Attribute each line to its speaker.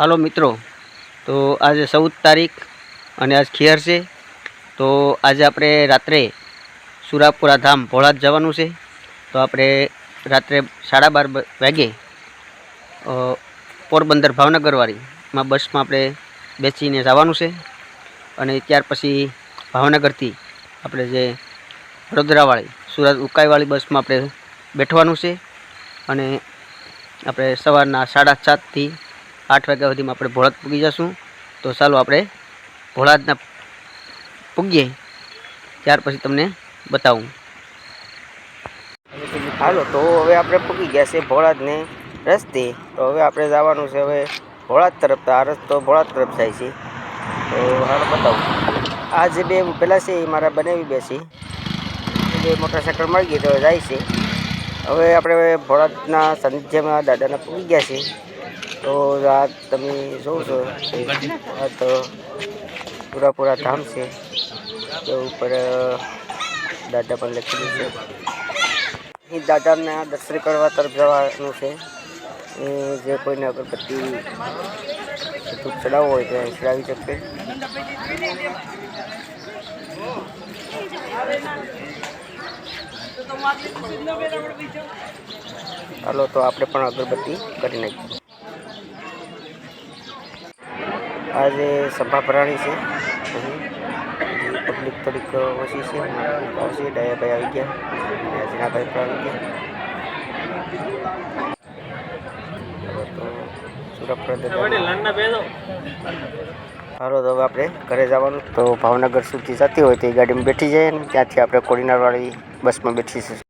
Speaker 1: હાલો મિત્રો, તો આજે ચૌદ તારીખ અને આજ ખેર છે. તો આજે આપણે રાત્રે સુરાપુરા ધામ ભોળાદ જવાનું છે. તો આપણે રાત્રે સાડા બાર વાગે પોરબંદર ભાવનગરવાળીમાં બસમાં આપણે બેસીને જવાનું છે. અને ત્યાર પછી ભાવનગરથી આપણે જે વડોદરાવાળી, સુરત ઉકાઈવાળી બસમાં આપણે બેઠવાનું છે. અને આપણે સવારના સાડા સાતથી આઠ વાગ્યા સુધીમાં આપણે ભોળાત પૂગી જશું. તો ચાલો આપણે ભોળાદના પૂગીએ. ત્યાર પછી તમને બતાવું. હાલો, તો હવે આપણે પૂગી ગયા છે ભોળાદને રસ્તે. તો હવે આપણે જવાનું છે હવે ભોળાદ તરફ. આ રસ્તો ભોળાદ તરફ જાય છે. તો હાલ, બતાવું. આ જે બે પહેલાં છે એ મારા બનાવી બેસી બે મોટરસાઇકલ મળી ગઈ તો જાય છે. હવે આપણે ભોળાદના સાનિધ્યમાં દાદાના પૂગી ગયા છે તો રાત તમે કે આ તો પૂરા પૂરા ધામ છે. તો ઉપર દાદા પણ લખેલું છે. અહીં આ દર્શન કરવા તરફ જવાનું છે. એ જે કોઈને અગરબત્તી ધૂપ ચડાવવો હોય તો ચડાવી શકે. ચાલો તો આપણે પણ અગરબત્તી કરી નાખીએ. આ જે સભા ભરાણી છે. અહીં પબ્લિક થોડીક ઓછી છે. ડાયાભાઈ આવી ગયા. અજનાભાઈ પણ આવી ગયા. હાલો, તો હવે આપણે ઘરે જવાનું. તો ભાવનગર સુધી જતી હોય તો એ ગાડીમાં બેઠી જઈએ ને ત્યાંથી આપણે કોડીનારવાળી બસમાં બેઠી